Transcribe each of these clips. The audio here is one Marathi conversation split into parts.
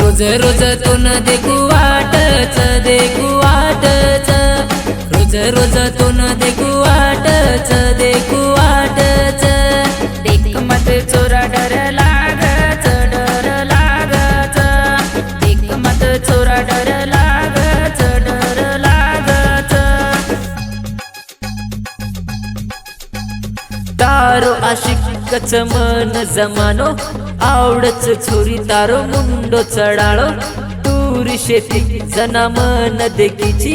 रोज रोज तो न देखू वाटच देखू वाटच. रोज रोज तो न देखू वाटच देखू वाटच. देख मत चोरा डर लागच डर लागच. देख मत चोरा डर लागच डर लागच. तारो आशिकच मन जमानो आवडच छोरी तारो मुंडो चढाळो. तुरी शेती जना मन देखीची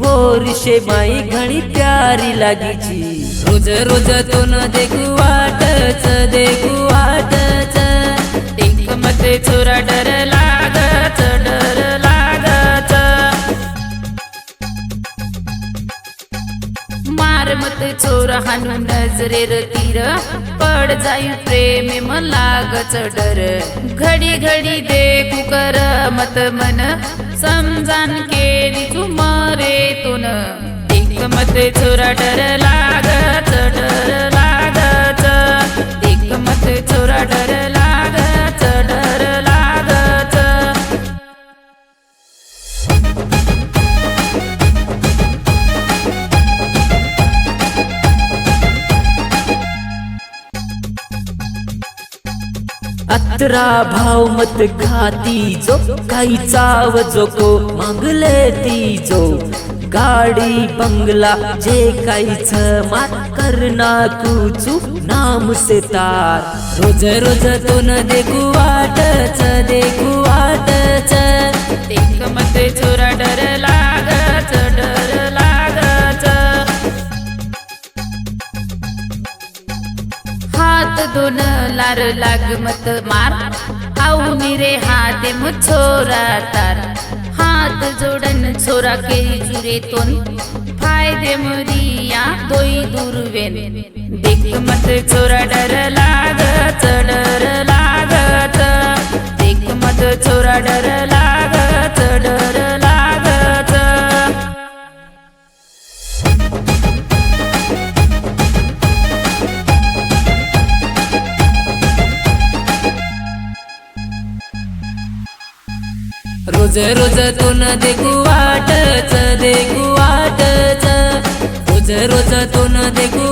वोरिशे माई घणी प्यारी लागीची. रोज रोज तो न देखू वाटच. चोर हाणून नजरेर तीर. पड जाई प्रेम लाग लागच डर. घडी घडी देखू कर मत मन. समजान केली तू मरे तुन देख मत चोरा डर लागच डर. अत्रा भाव मत खाती जो काही चाव जोको मागले ती जो गाडी बंगला जे काहीच मात करना कुचू नाम से तार रोज रोज तो न देखू वाटच देखू वाट लार लाग मत मार. आऊनी रे हाते छोरा तार. हात जोडन छोरा केरी जुरे तोन फायदे मरिया दोई दुर्वेन देख मत चोरा डर लागत डर लागत. देख मत छोरा डर रोज तून देखू वाटच देखू वाटच. रोज रोज तून देखू